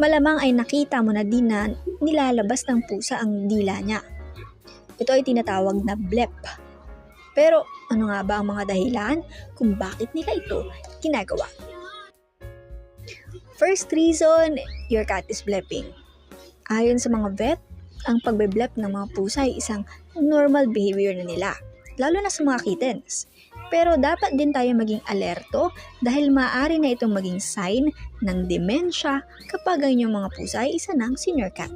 malamang ay nakita mo na din na nilalabas ng pusa ang dila niya. Ito ay tinatawag na blep. Pero ano nga ba ang mga dahilan kung bakit nila ito ginagawa? First reason, your cat is blepping. Ayon sa mga vet, ang pagbe-blep ng mga pusa ay isang normal behavior na nila, lalo na sa mga kittens. Pero dapat din tayo maging alerto dahil maaari na itong maging sign ng demensya kapag ang inyong mga pusa ay isa ng senior cat.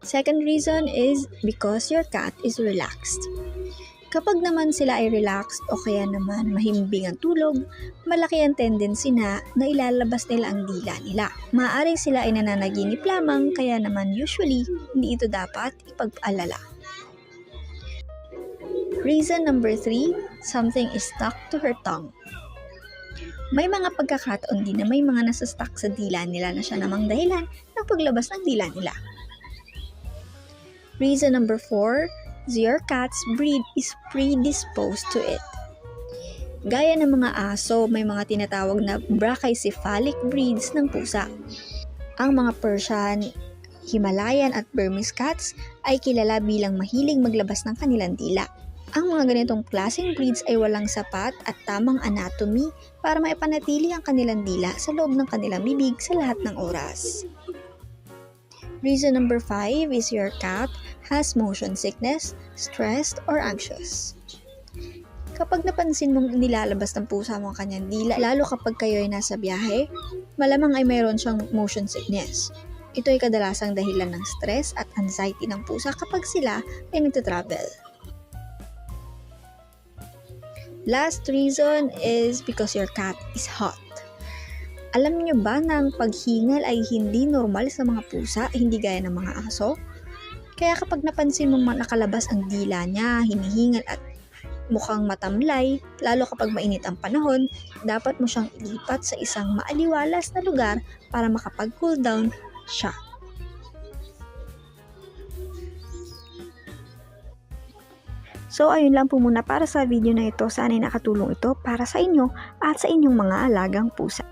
Second reason is because your cat is relaxed. Kapag naman sila ay relaxed o kaya naman mahimbing ang tulog, malaki ang tendency na na ilalabas nila ang dila nila. Maaaring sila ay nananaginip lamang kaya naman usually hindi ito dapat ipag-alala. Reason number 3, something is stuck to her tongue. May mga pagkakataon din na may mga nasa-stuck sa dila nila na siya namang dahilan ng paglabas ng dila nila. Reason number 4, your cat's breed is predisposed to it. Gaya ng mga aso, may mga tinatawag na brachycephalic breeds ng pusa. Ang mga Persian, Himalayan at Burmese cats ay kilala bilang mahilig maglabas ng kanilang dila. Ang mga ganitong klaseng breeds ay walang sapat at tamang anatomy para maipanatili ang kanilang dila sa loob ng kanilang bibig sa lahat ng oras. Reason number 5 is your cat has motion sickness, stressed, or anxious. Kapag napansin mong nilalabas ng pusa mo ang kanyang dila, lalo kapag kayo ay nasa biyahe, malamang ay mayroon siyang motion sickness. Ito ay kadalasang dahilan ng stress at anxiety ng pusa kapag sila ay nagtatravel. Last reason is because your cat is hot. Alam niyo ba na ang paghingal ay hindi normal sa mga pusa, hindi gaya ng mga aso? Kaya kapag napansin mong nakalabas ang dila niya, hinihingal at mukhang matamlay, lalo kapag mainit ang panahon, dapat mo siyang ilipat sa isang maaliwalas na lugar para makapag-cool down siya. So ayun lang po muna para sa video na ito. Sana ay nakatulong ito para sa inyo at sa inyong mga alagang pusa.